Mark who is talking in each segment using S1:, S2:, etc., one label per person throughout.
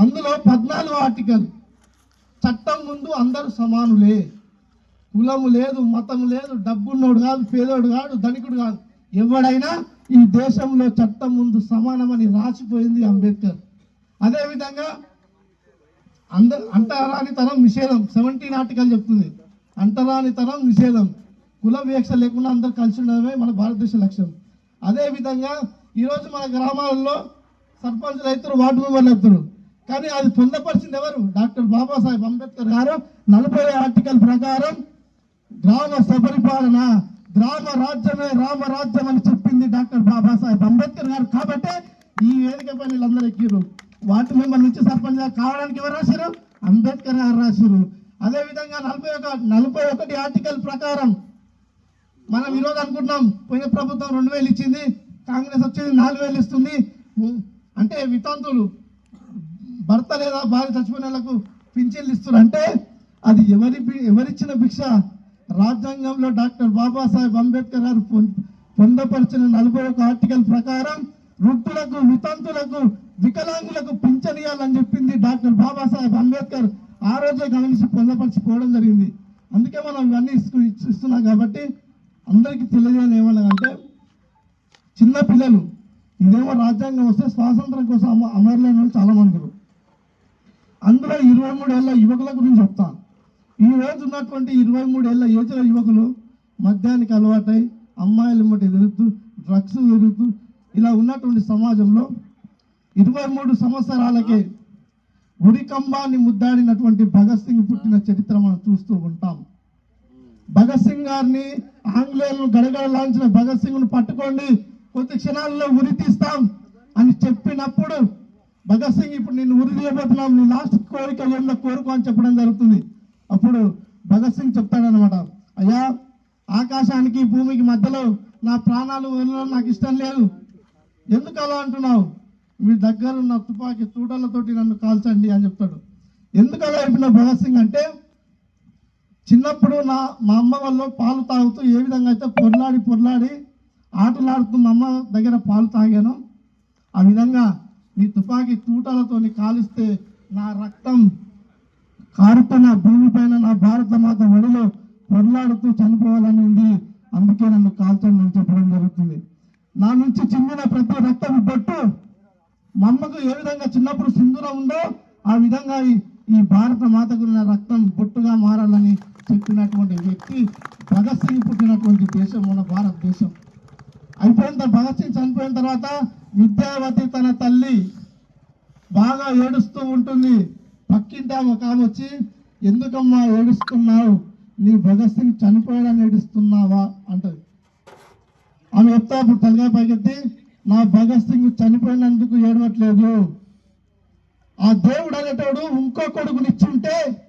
S1: అందులో పద్నాలుగు ఆర్టికల్. చట్టం ముందు అందరూ సమానులే. కులము లేదు మతం లేదు డబ్బున్నోడు కాదు పేదోడు కాదు ధనికుడు కాదు. ఎవడైనా ఈ దేశంలో చట్టం ముందు సమానమని రాసిపోయింది అంబేద్కర్. అదేవిధంగా అంద అంటరానితనం నిషేధం. సెవెంటీన్ ఆర్టికల్ చెప్తుంది. అంటరానితనం నిషేధం. కుల వివక్ష లేకుండా అందరు కలిసి ఉండడమే మన భారతదేశ లక్ష్యం. అదేవిధంగా ఈరోజు మన గ్రామాలలో సర్పంచ్లు అవుతారు వార్డు మెంబర్లు అవుతారు కానీ అది పొందపరిచింది ఎవరు? డాక్టర్ బాబాసాహెబ్ అంబేద్కర్ గారు. నలభై ఆర్టికల్ ప్రకారం గ్రామ సపరిపాలన గ్రామ రాజ్యమే రామ రాజ్యం అని చెప్పింది డాక్టర్ బాబాసాహెబ్ అంబేద్కర్ గారు. కాబట్టి ఈ వేదిక పని వీళ్ళందరూ ఎక్కిరు వాటి మిమ్మల్ని నుంచి సర్పంచ్ కావడానికి ఎవరు రాశారు? అంబేద్కర్ గారు రాశారు. అదేవిధంగా నలభై ఒక నలభై ఒకటి ఆర్టికల్ ప్రకారం మనం ఈరోజు అనుకుంటున్నాం పోయిన ప్రభుత్వం రెండు వేలు ఇచ్చింది కాంగ్రెస్ వచ్చేది నాలుగు వేలు ఇస్తుంది. అంటే వితంతులు భర్త లేదా భార్య చచ్చిపోయిన వాళ్ళకు పింఛన్లు ఇస్తున్నారు. అంటే అది ఎవరి ఎవరిచ్చిన భిక్ష? రాజ్యాంగంలో డాక్టర్ బాబాసాహెబ్ అంబేద్కర్ గారు పొందపరిచిన నలభై ఒక ఆర్టికల్ ప్రకారం వృద్ధులకు వితంతులకు వికలాంగులకు పింఛనియాలని చెప్పింది డాక్టర్ బాబాసాహెబ్ అంబేద్కర్. ఆ రోజే గమనించి పొందపరిచిపోవడం జరిగింది. అందుకే మనం ఇవన్నీ ఇస్తున్నాం కాబట్టి అందరికీ తెలియజేయని ఏమన్నానంటే చిన్న పిల్లలు ఇదేమో రాజ్యాంగం వస్తే స్వాతంత్రం కోసం అమ అమరులైన వాళ్ళు చాలా మంది ఉన్నారు. అందులో ఇరవై మూడు యువకుల గురించి చెప్తాను ఈ రోజు ఉన్నటువంటి ఇరవై మూడు యువజన యువకులు మద్యానికి అలవాటై అమ్మాయిల ముట్టి తిరుగుతూ డ్రగ్స్ తిరుగుతూ ఇలా ఉన్నటువంటి సమాజంలో ఇరవై మూడు సంవత్సరాలకే ఉరికంబాన్ని ముద్దాడినటువంటి భగత్ సింగ్ పుట్టిన చరిత్ర మనం చూస్తూ ఉంటాం. భగత్ సింగ్ గారిని ఆంగ్లేయులను గడగడలాంచిన భగత్ సింగ్ను పట్టుకోండి కొద్ది క్షణాల్లో ఉరి తీస్తాం అని చెప్పినప్పుడు భగత్ సింగ్ ఇప్పుడు నిన్ను ఉరి తీయబోతున్నాం నీ లాస్ట్ కోరిక ఏమన్నా కోరుకో అని చెప్పడం జరుగుతుంది. అప్పుడు భగత్ సింగ్ చెప్తాడనమాట అయ్యా ఆకాశానికి భూమికి మధ్యలో నా ప్రాణాలు వెళ్ళడం నాకు ఇష్టం లేదు. ఎందుకు అలా అంటున్నావు? మీ దగ్గర ఉన్న తుపాకీ తూటలతోటి నన్ను కాల్చండి అని చెప్తాడు. ఎందుకు అలా చెప్పిన భగత్ సింగ్ అంటే చిన్నప్పుడు నా మా అమ్మ వాళ్ళు పాలు తాగుతూ ఏ విధంగా అయితే పొర్లాడి పొర్లాడి ఆటలాడుతూ మా అమ్మ దగ్గర పాలు తాగాను ఆ విధంగా ఈ తుపాకీ తూటాలతో కాలిస్తే నా రక్తం కారుతున్న భూమిపైన నా భారత మాత ఒడిలో పొరలాడుతూ చనిపోవాలని ఉంది. అందుకే నన్ను కాల్చండి అని చెప్పడం జరుగుతుంది. నా నుంచి చిందిన ప్రతి రక్తం బొట్టు మా అమ్మకు ఏ విధంగా చిన్నప్పుడు సింధూరం ఉందో ఆ విధంగా ఈ- భారత మాతకు నా రక్తం బొట్టుగా మారాలని చెప్పినటువంటి వ్యక్తి భగత్ సింగ్ పుట్టినటువంటి దేశం మన భారతదేశం. అయిపోయిన భగత్ సింగ్ చనిపోయిన తర్వాత విద్యావతి తన తల్లి బాగా ఏడుస్తూ ఉంటుంది. పక్కింటి ఒక ఆమె వచ్చి ఎందుకమ్మా ఏడుస్తున్నావు? నీ భగత్ సింగ్ చనిపోయాడని ఏడుస్తున్నావా? అంటది. ఆమె చెప్తా అప్పుడు తలగా పైకెత్తి నా భగత్ సింగ్ చనిపోయినందుకు ఏడవట్లేదు. ఆ దేవుడు అనేటోడు ఇంకో కొడుకునిచ్చుంటే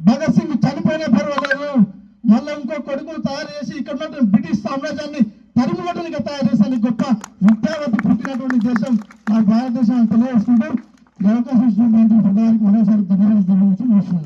S1: భగత్ సింగ్ చనిపోయినా పర్వాలేదు. మళ్ళీ ఇంకో కొడుకును తయారు చేసి ఇక్కడ బ్రిటిష్ సామ్రాజ్యాన్ని తరిమిగట్టునిగా తయారు చేసే గొప్ప విద్యావతి పుట్టినటువంటి దేశం మన భారతదేశం తెలియజేసుకుంటూ ఈ అవకాశం ఇచ్చినటువంటి ప్రధానికి మరోసారి ధన్యవాదాలు తెలియజేస్తూ